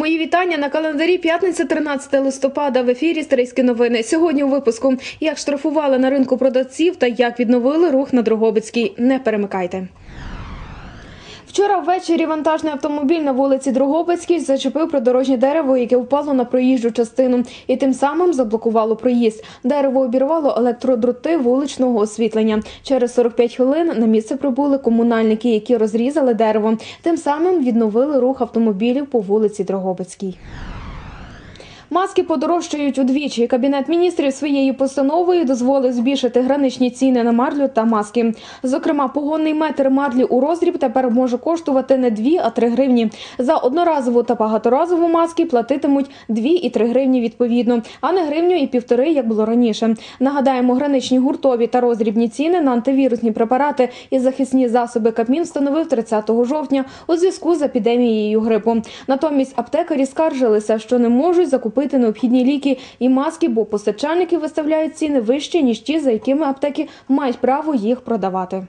Мої вітання на календарі п'ятниця 13 листопада. В ефірі Стрийські новини. Сьогодні у випуску як штрафували на ринку продавців та як відновили рух на Дрогобицькій. Не перемикайте. Вчора ввечері вантажний автомобіль на вулиці Дрогобицькій зачепив придорожнє дерево, яке впало на проїжджу частину, і тим самим заблокувало проїзд. Дерево обірвало електродроти вуличного освітлення. Через 45 хвилин на місце прибули комунальники, які розрізали дерево. Тим самим відновили рух автомобілів по вулиці Дрогобицькій. Маски подорожчають удвічі. Кабінет міністрів своєю постановою дозволив збільшити граничні ціни на марлю та маски. Зокрема, погонний метр марлі у роздріб тепер може коштувати не 2, а 3 гривні. За одноразову та багаторазову маски платитимуть 2 і 3 гривні відповідно, а не гривню і півтори, як було раніше. Нагадаємо, граничні гуртові та роздрібні ціни на антивірусні препарати і захисні засоби Кабмін встановив 30 жовтня у зв'язку з епідемією грипу. Натомість аптекарі скаржилися, що не можуть закупити необхідні ліки і маски, бо постачальники виставляють ціни вищі ніж ті, за якими аптеки мають право їх продавати.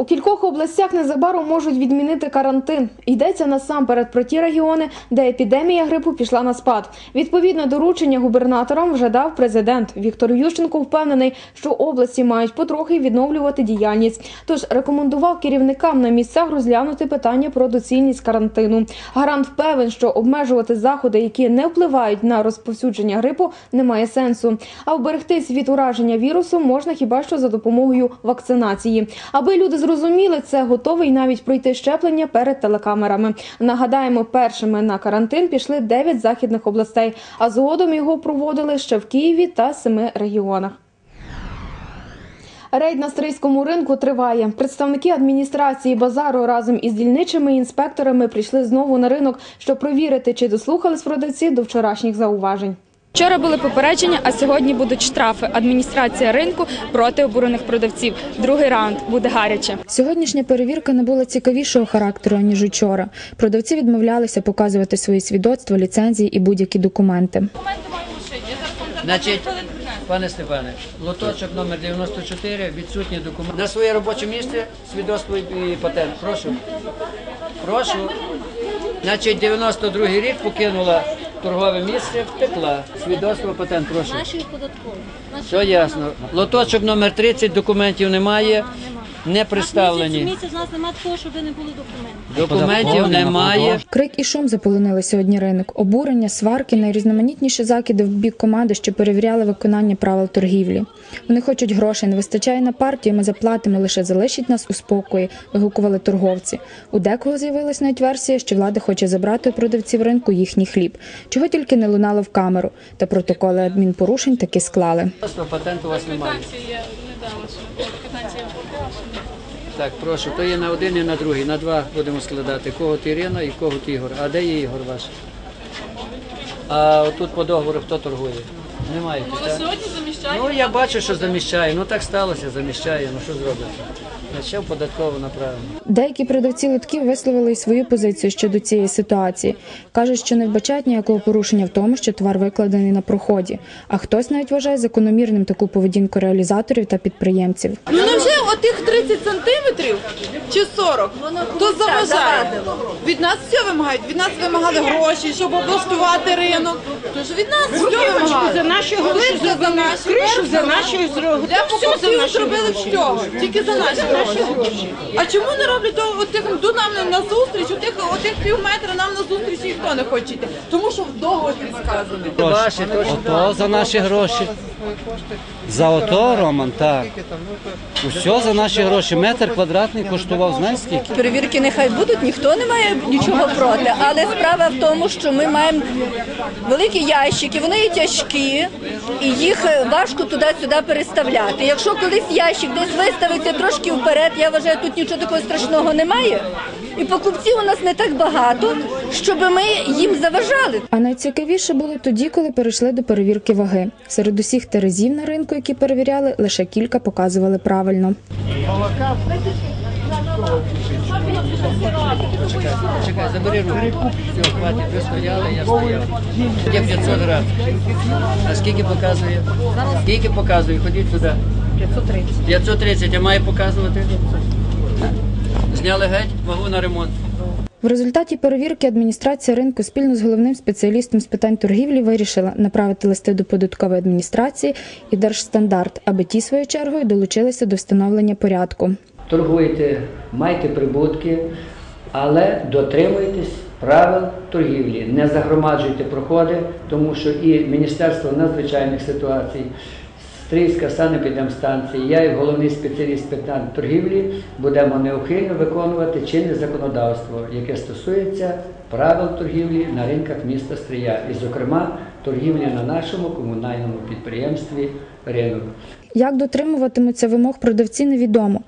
У кількох областях незабаром можуть відмінити карантин. Йдеться насамперед про ті регіони, де епідемія грипу пішла на спад. Відповідне доручення губернаторам вже дав президент. Віктор Ющенко впевнений, що області мають потрохи відновлювати діяльність. Тож рекомендував керівникам на місцях розглянути питання про доцільність карантину. Гарант впевнен, що обмежувати заходи, які не впливають на розповсюдження грипу, немає сенсу. А вберегтись від ураження вірусу можна хіба що за допомогою вакцинації. Аби люди зрозуміли це, готовий навіть пройти щеплення перед телекамерами. Нагадаємо, першими на карантин пішли 9 західних областей, а згодом його проводили ще в Києві та семи регіонах. Рейд на стрийському ринку триває. Представники адміністрації базару разом із дільничими інспекторами прийшли знову на ринок, щоб провірити, чи дослухались продавці до вчорашніх зауважень. Вчора були попередження, а сьогодні будуть штрафи. Адміністрація ринку проти обурених продавців. Другий раунд буде гаряче. Сьогоднішня перевірка не була цікавішого характеру ніж учора. Продавці відмовлялися показувати свої свідоцтва, ліцензії і будь-які документи. Значить, пане Степане, лоточок номер 94, відсутні документи. На своє робоче місце свідоцтво і патент. Прошу. Прошу. Значить, 92 рік покинула торгове місце, втекла. Свідоцтво, патент, прошу. Нашої податкової. Все ясно. Лоточок номер 30, документів немає, не представлені. місяць у нас немає такого, щоб не були документів. Документів немає. Крик і шум заполонили сьогодні ринок. Обурення, сварки, найрізноманітніші закиди в бік команди, що перевіряли виконання правил торгівлі. Вони хочуть грошей, не вистачає на партію. Ми заплатимо, лише залишіть нас у спокої. Вигукували торговці. У декого з'явилась навіть версія, що влада хоче забрати у продавців ринку їхній хліб. Чого тільки не лунало в камеру. Та протоколи адмінпорушень таки склали. Свідоцтва, патенту у вас немає. Так, прошу, то є на один і на другий. На два будемо складати. Кого ти Ірина і кого ти Ігор. А де є Ігор ваш? А отут по договору хто торгує? Немає. Ну, сьогодні заміщає? Ну, я бачу, що заміщає. Ну так сталося, заміщає. Ну що зробити? Ще в податково направлено. Деякі продавці лотків висловили й свою позицію щодо цієї ситуації. кажуть, що не вбачають ніякого порушення в тому, що товар викладений на проході. А хтось навіть вважає закономірним таку поведінку реалізаторів та підприємців. Ну невже отих 30 сантиметрів чи 40, то заважає. Від нас все вимагають. Від нас вимагали гроші, щоб облаштувати ринок. Тож від нас все вимагають. За наші гроші за наші кришу за наші зробили. Для покупців зробили всього, тільки за наші гроші. А чому не роблять того отих до нам на зустріч, отих, отих пів метра нам на зустріч ніхто не хоче йти. Тому що в договорі сказано. Ваші. Ото за наші гроші. За ото, Роман, так. Усе за наші гроші. Метр квадратний коштував, знаєш скільки? Перевірки нехай будуть, ніхто не має нічого проти. Але справа в тому, що ми маємо великі ящики, вони є тяжкі, і їх е, важко туди-сюди переставляти. Якщо колись ящик десь виставиться трошки вперед, я вважаю, тут нічого такого страшного немає. І покупців у нас не так багато, щоб ми їм заважали. А найцікавіше було тоді, коли перейшли до перевірки ваги. Серед усіх терезів на ринку, які перевіряли, лише кілька показували правильно. Чекай, забери руку. Все, хватить, ви стояли, я стояв. Є 500 грам. А скільки показує? Скільки показує? Ходіть сюди. 530. 530, а має показувати? Зняли геть вагу на ремонт. В результаті перевірки адміністрація ринку спільно з головним спеціалістом з питань торгівлі вирішила направити листи до податкової адміністрації і Держстандарт, аби ті своєю чергою долучилися до встановлення порядку. Торгуйте, майте прибутки, але дотримуйтесь правил торгівлі. Не загромаджуйте проходи, тому що і Міністерство надзвичайних ситуацій, Стрийська санепідемстанція, я, як головний спеціаліст питань торгівлі, будемо неухильно виконувати чинне законодавство, яке стосується правил торгівлі на ринках міста Стрия, і, зокрема, торгівлі на нашому комунальному підприємстві ринок. Як дотримуватимуться вимог продавці, невідомо.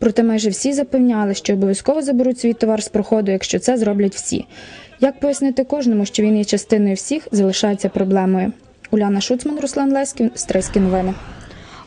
Проте майже всі запевняли, що обов'язково заберуть свій товар з проходу, якщо це зроблять всі. Як пояснити кожному, що він є частиною всіх, залишається проблемою. Уляна Шуцман, Руслан Леськів, Стрийські новини.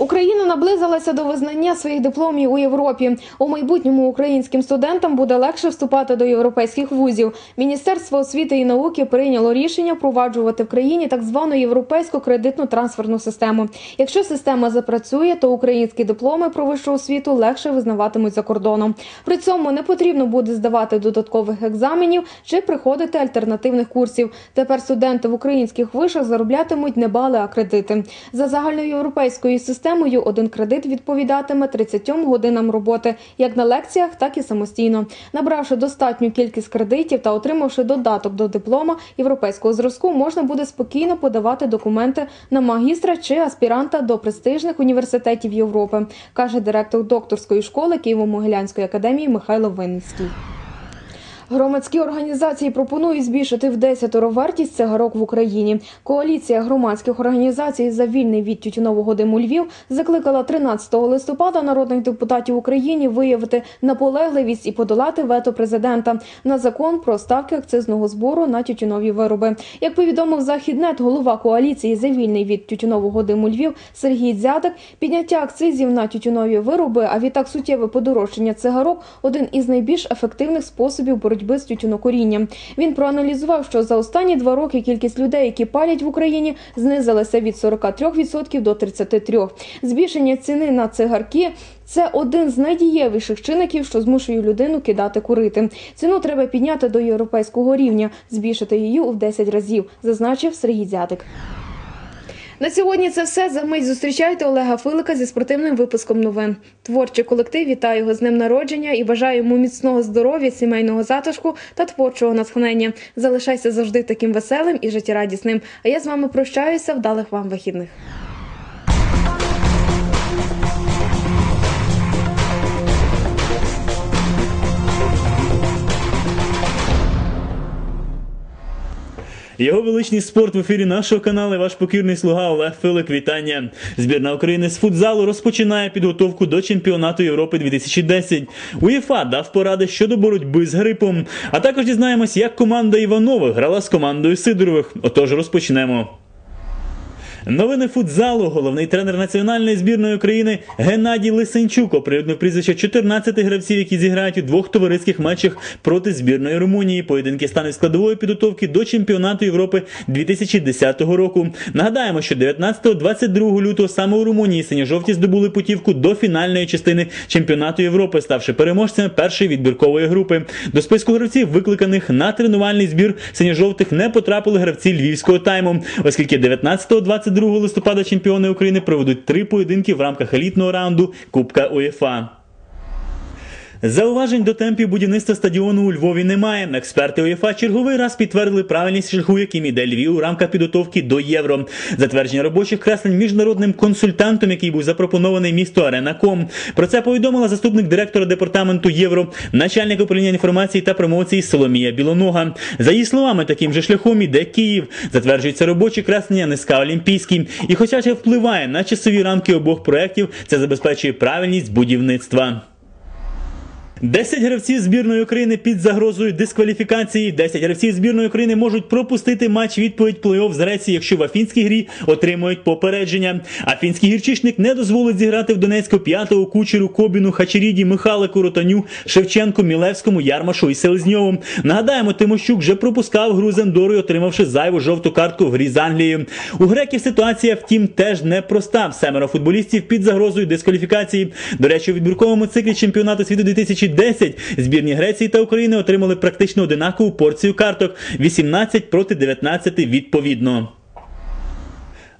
Україна наблизилася до визнання своїх дипломів у Європі. У майбутньому українським студентам буде легше вступати до європейських вузів. Міністерство освіти і науки прийняло рішення впроваджувати в країні так звану європейську кредитну трансферну систему. Якщо система запрацює, то українські дипломи про вищу освіту легше визнаватимуть за кордоном. При цьому не потрібно буде здавати додаткових екзаменів чи приходити альтернативних курсів. Тепер студенти в українських вишах зароблятимуть не бали, а кредити. За загальноєвропейською системою один кредит відповідатиме 30 годинам роботи як на лекціях, так і самостійно. Набравши достатню кількість кредитів та отримавши додаток до диплома європейського зразку, можна буде спокійно подавати документи на магістра чи аспіранта до престижних університетів Європи, каже директор докторської школи Києво-Могилянської академії Михайло Винницький. Громадські організації пропонують збільшити в 10 вартість цигарок в Україні. Коаліція громадських організацій за вільний від тютюнового диму Львів закликала 13 листопада народних депутатів України виявити наполегливість і подолати вето президента на закон про ставки акцизного збору на тютюнові вироби. Як повідомив Західнет, голова коаліції за вільний від тютюнового диму Львів Сергій Дзядик, підняття акцизів на тютюнові вироби, а відтак суттєве подорожчання цигарок один із найбільш ефективних способів боротьби з тютюнокурінням. Він проаналізував, що за останні два роки кількість людей, які палять в Україні, знизилася від 43% до 33%. Збільшення ціни на цигарки. Це один з найдієвіших чинників, що змушує людину кидати курити. Ціну треба підняти до європейського рівня, збільшити її у 10 разів, зазначив Сергій Дзятик. На сьогодні це все. За мить зустрічайте Олега Филика зі спортивним випуском новин. Творчий колектив вітає його з днем народження і бажаю йому міцного здоров'я, сімейного затишку та творчого натхнення. Залишайся завжди таким веселим і життєрадісним. А я з вами прощаюся. Вдалих вам вихідних. Його величний спорт в ефірі нашого каналу. Ваш покірний слуга Олег Филик. Вітання. Збірна України з футзалу розпочинає підготовку до чемпіонату Європи 2010. УЄФА дав поради щодо боротьби з грипом. А також дізнаємось, як команда Іванових грала з командою Сидорових. Отож розпочнемо. Новини футзалу. Головний тренер національної збірної України Геннадій Лисенчук оприлюднив прізвище 14 гравців, які зіграють у двох товариських матчах проти збірної Румунії. Поєдинки стануть складовою підготовки до чемпіонату Європи 2010 року. Нагадаємо, що 19-22 лютого саме у Румунії синьо-жовті здобули путівку до фінальної частини чемпіонату Європи, ставши переможцями першої відбіркової групи. До списку гравців, викликаних на тренувальний збір синьо-жовтих, не потрапили гравці львівського тайму, оскільки 19-22 22 листопада чемпіони України проведуть три поєдинки в рамках елітного раунду Кубка УЄФА. Зауважень до темпів будівництва стадіону у Львові немає. Експерти УЄФА черговий раз підтвердили правильність шляху, яким іде Львів у рамках підготовки до євро. Затвердження робочих креслень міжнародним консультантом, який був запропонований місто Арена.ком. Про це повідомила заступник директора департаменту Євро, начальник управління інформації та промоції Соломія Білонога. За її словами, таким же шляхом іде Київ. Затверджується робочі креслення низка Олімпійський. І, хоча це впливає на часові рамки обох проєктів, це забезпечує правильність будівництва. 10 гравців збірної України під загрозою дискваліфікації. 10 гравців збірної України можуть пропустити матч відповідь плей-офф з Греції, якщо в афінській грі отримують попередження. Афінський гірчишник не дозволить зіграти в Донецьку п'ятого кучеру Кобіну, Хачеріді, Михалику, Ротаню, Шевченку, Мілевському, Ярмашу і Селезньову. Нагадаємо, Тимощук вже пропускав гру з Андорою, отримавши зайву жовту картку в грі з Англією. У греків ситуація, втім, теж непроста. Семеро футболістів під загрозою дискваліфікації. До речі, у відбірковому циклі чемпіонату світу 2010 2010. Збірні Греції та України отримали практично одинакову порцію карток 18 проти 19 відповідно.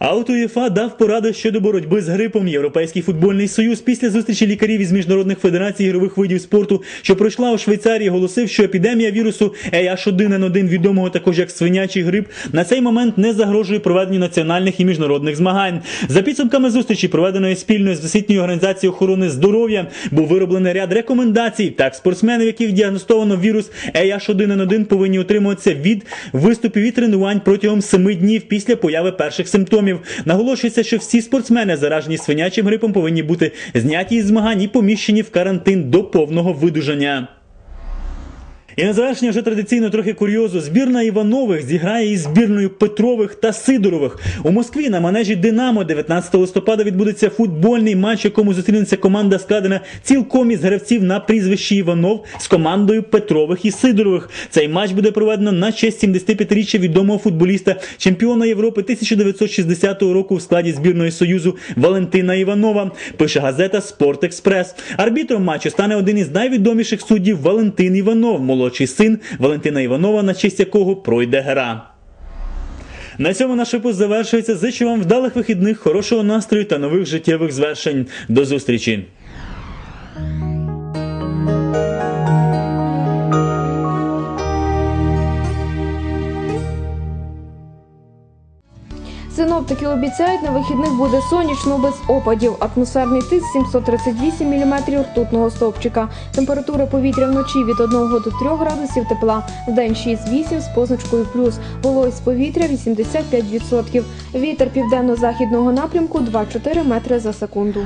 А от УЄФА дав пораду щодо боротьби з грипом. Європейський футбольний союз після зустрічі лікарів із міжнародних федерацій ігрових видів спорту, що пройшла у Швейцарії, оголосив, що епідемія вірусу EH1N1, відомого також як свинячий грип, на цей момент не загрожує проведенню національних і міжнародних змагань. За підсумками зустрічі, проведеної спільно з Всесвітньою організацією охорони здоров'я, був вироблений ряд рекомендацій. Так, спортсмени, в яких діагностовано вірус EH1N1, повинні утримуватися від виступів і тренувань протягом 7 днів після появи перших симптомів. Наголошується, що всі спортсмени, заражені свинячим грипом, повинні бути зняті із змагань і поміщені в карантин до повного видужання. І на завершення вже традиційно трохи курйозу. Збірна Іванових зіграє із збірною Петрових та Сидорових. У Москві на манежі Динамо 19 листопада відбудеться футбольний матч, якому зустрінеться команда складена цілком із гравців на прізвищі Іванов з командою Петрових і Сидорових. Цей матч буде проведено на честь 75-річчя відомого футболіста, чемпіона Європи 1960 року в складі збірної союзу Валентина Іванова. Пише газета Спорт Експрес. Арбітром матчу стане один із найвідоміших суддів Валентин Іванов, молодший син Валентина Іванова, на честь якого пройде гра. На цьому наш випуск завершується. Зичу вам вдалих вихідних, хорошого настрою та нових життєвих звершень. До зустрічі! Синоптики обіцяють, на вихідних буде сонячно без опадів. Атмосферний тиск 738 мм ртутного стовпчика. Температура повітря вночі від 1 до 3 градусів тепла, В день 6-8 з позначкою плюс. Вологість повітря 85%. Вітер південно-західного напрямку 2-4 метри за секунду.